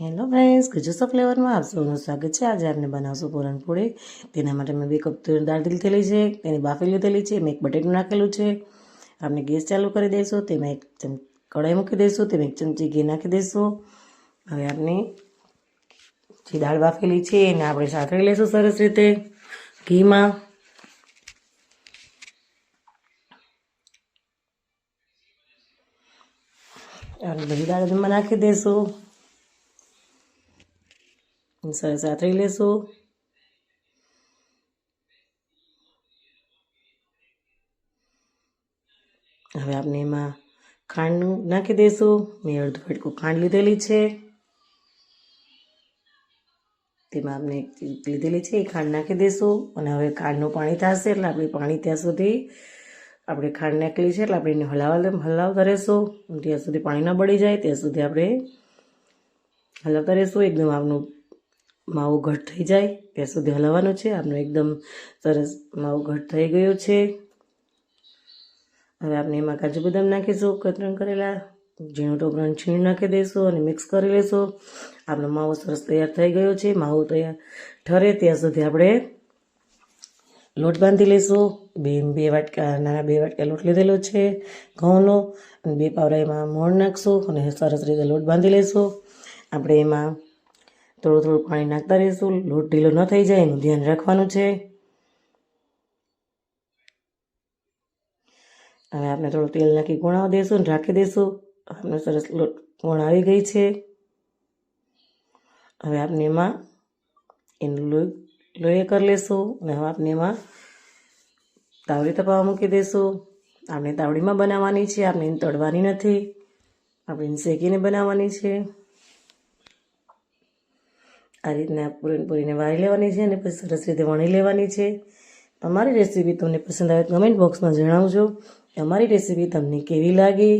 Hello friends ગુજુસો ફ્લેવરમાં આપ સૌનું સ્વાગત છે. આજે આપણે બનાવશું પૂરણપોળી તેના માટે મેં બે કપ તુવેર દાળ લીધેલી છે. તેની બાફી લીધેલી છે. મેં એક બટેટું નાખેલું છે. આપણે ગેસ ચાલુ કરી દઈશું. તેમાં એક ચમ કઢાઈ મૂકી દઈશું. તેમાં એક ચમચી ઘી નાખી દઈશું. હવે આપણે જે દાળ બાફેલી છે એને આપણે સાતળી લઈશું સરસ રીતે ઘીમાં. અને બધી દાળ નાખી દઈશું. સરસ સાતરી લેશું હવે આપણે એમાં ખાંડનું નાખી દઈશું મેં અડધું ફટકું ખાંડ લીધેલી છે તેમાં આપણે લીધેલી છે એ ખાંડ નાખી દઈશું અને હવે ખાંડનું પાણી થશે એટલે આપણે પાણી ત્યાં સુધી આપણે ખાંડ નાખેલી છે એટલે આપણે એને હલાવવા હલાવતા રહેશું ત્યાં સુધી પાણી ન બળી જાય ત્યાં સુધી આપણે હલાવતા રહેશું એકદમ આપણું માવું ઘટ થઈ જાય, ત્યાં સુધી હલાવવાનું છે. આપણું એકદમ સરસ માવો ઘટ થઈ ગયું છે. હવે આપણે એમાં કાજુ બદામ નાખીશું, કતરણ કરેલા, ઝીણું ટોપરાનું છીણ નાખી દઈશું અને મિક્સ કરી લઈશું. આપણો માવો સરસ તૈયાર થઈ ગયો છે. માવો તૈયાર ઠરે ત્યાં સુધી આપણે લોટ બાંધી લઈશું. બે બે વાટકા, નાના બે વાટકા લોટ લીધેલો છે ઘઉંનો અને બે પાવરા એમાં મોણ નાખશું અને સરસ રીતે લોટ બાંધી લઈશું. આપણે એમાં થોડું થોડું પાણી નાખતા રહીશું. લોટ ઢીલો ન થઈ જાય, એનું ધ્યાન રાખવાનું છે. હવે આપણે થોડું તેલ નાખી ગુણાવી દઈશું રાખી દઈશું આપણે સરસ લોટ ગુણ આવી ગઈ છે. હવે આપણે એમાં એનું લોહી લોહી કરી લઈશું અને હવે આપણે એમાં તાવડી તપાવવા મૂકી દઈશું આપણે તાવડીમાં બનાવવાની છે, આપણે એને તળવાની નથી. આપણે એને શેકીને બનાવવાની છે. આ રીતના પૂરીને વાળી લેવાની છે અને પછી સરસ રીતે વણી લેવાની છે. તમારી રેસીપી તમને પસંદ આવે કમેન્ટ બોક્સમાં જણાવજો કે અમારી રેસીપી તમને કેવી લાગી?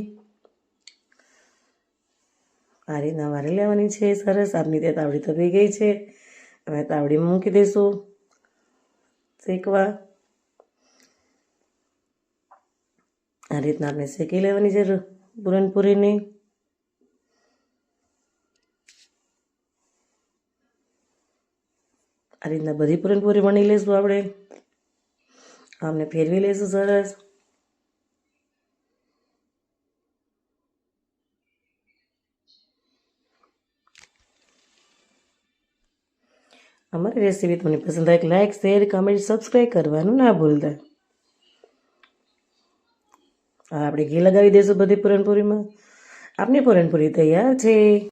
આ રીતના વાળી લેવાની છે. સરસ. આપની ત્યાં તાવડી તપી ગઈ છે. હવે તાવડીમાં મૂકી દઈશું શેકવા. આ રીતના આપણે શેકી લેવાની છે પૂરણપૂરીની આ રીતના બધી પૂરણપૂરી વણી લઈશું આપણે. આમને ફેરવી લઈશું સરસ. અમારી રેસીપી તમને પસંદ આવે લાઈક શેર કમેન્ટ સબસ્ક્રાઈબ કરવાનું ના ભૂલતા. હવે આપણે ઘી લગાવી દઈશું બધી પૂરણપૂરીમાં આપની પૂરણપૂરી તૈયાર છે.